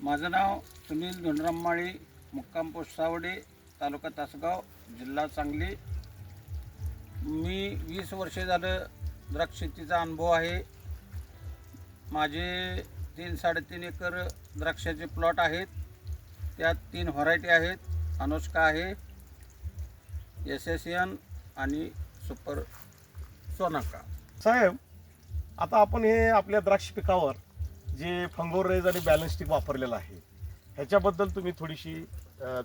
माझं नाव सुनील धोंडराम माळी मुक्काम पोस्ट सावडे तालुका तासगाव जिल्हा सांगली. मी वीस वर्षे झालं द्राक्ष शेतीचा अनुभव आहे. माझे तीन साडेतीन एकर द्राक्षाचे प्लॉट आहेत. त्यात तीन व्हरायटी आहेत. अनुष्का आहे एस एस एन आणि सुपर सोनाका. साहेब आता आपण हे आपल्या द्राक्ष पिकावर जे फंगोर रेज आणि बॅलन्स स्टिक वापरलेलं आहे ह्याच्याबद्दल तुम्ही थोडीशी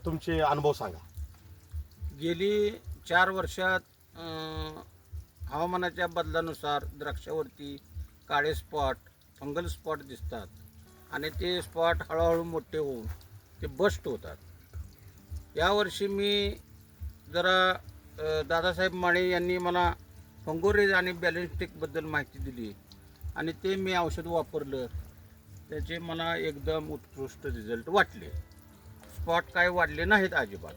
तुमचे अनुभव सांगा. गेली चार वर्षात अं, हवामानाच्या बदलानुसार द्राक्षावरती काळे स्पॉट फंगल स्पॉट दिसतात. आणि ते स्पॉट हळूहळू मोठे होऊन ते बस्ट होतात. यावर्षी मी जरा अं, दादासाहेब माळे यांनी मला फंगोरेज आणि बॅलेन्स्टिकबद्दल माहिती दिली. आणि ते मी औषध वापरलं. त्याचे मला एकदम उत्कृष्ट रिझल्ट वाटले. स्पॉट काय वाढले नाहीत अजिबात.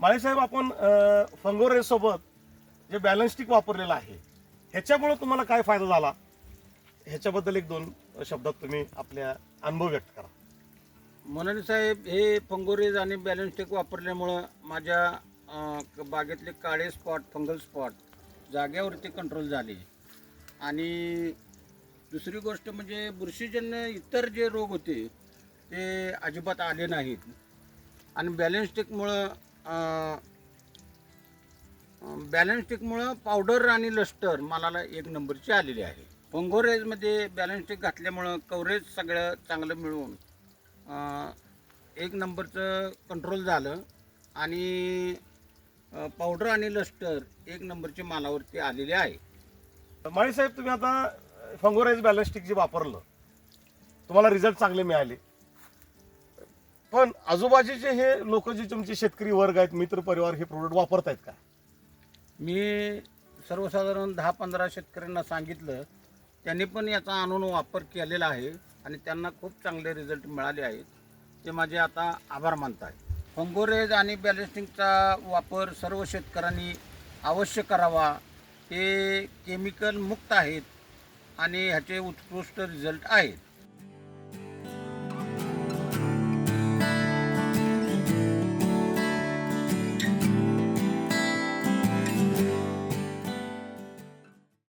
माळेसाहेब आपण अं, फंगोर रेज सोबत जे बॅलन्स स्टिक वापरलेलं आहे ह्याच्यामुळे तुम्हाला काय फायदा झाला? ह्याच्याबद्दल एक दोन शब्दात तुम्ही आपल्या अनुभव व्यक्त करा. मनन साहेब हे फंगोरेज आणि बॅलन्स्टिक वापरल्यामुळं माझ्या बागेतले काळे स्पॉट फंगल स्पॉट जाग्यावरती कंट्रोल झाले. आणि दुसरी गोष्ट म्हणजे बुरशीजन्य इतर जे रोग होते ते अजिबात आले नाहीत. आणि बॅलन्स्टिकमुळं बॅलन्स्टिकमुळं पावडर आणि लस्टर मालाला एक नंबरची आलेली आहे. फंगोरेजमध्ये बॅलन्स्टिक घातल्यामुळं कव्हरेज सगळं चांगलं मिळून एक नंबरचं कंट्रोल झालं. आणि पावडर आणि लस्टर एक नंबरचे मालावरती आलेले आहे. माळेसाहेब तुम्ही आता फंगोराईज रेज जे वापरलं तुम्हाला रिझल्ट चांगले मिळाले. पण आजूबाजूचे हे लोक जे तुमचे शेतकरी वर्ग आहेत मित्र परिवार हे प्रोडक्ट वापरतायत का? मी सर्वसाधारण दहा पंधरा शेतकऱ्यांना सांगितलं त्यांनी पण याचा आणून वापर केलेला आहे आणि त्यांना खूप चांगले रिझल्ट मिळाले आहेत. ते माझे आता आभार मानत आहेत फंगोरेज आणि बॅलेस्टिंगचा वापर सर्व शेतकऱ्यांनी अवश्य करावा. ते केमिकल मुक्त आहेत. आणि ह्याचे उत्कृष्ट रिझल्ट आहेत.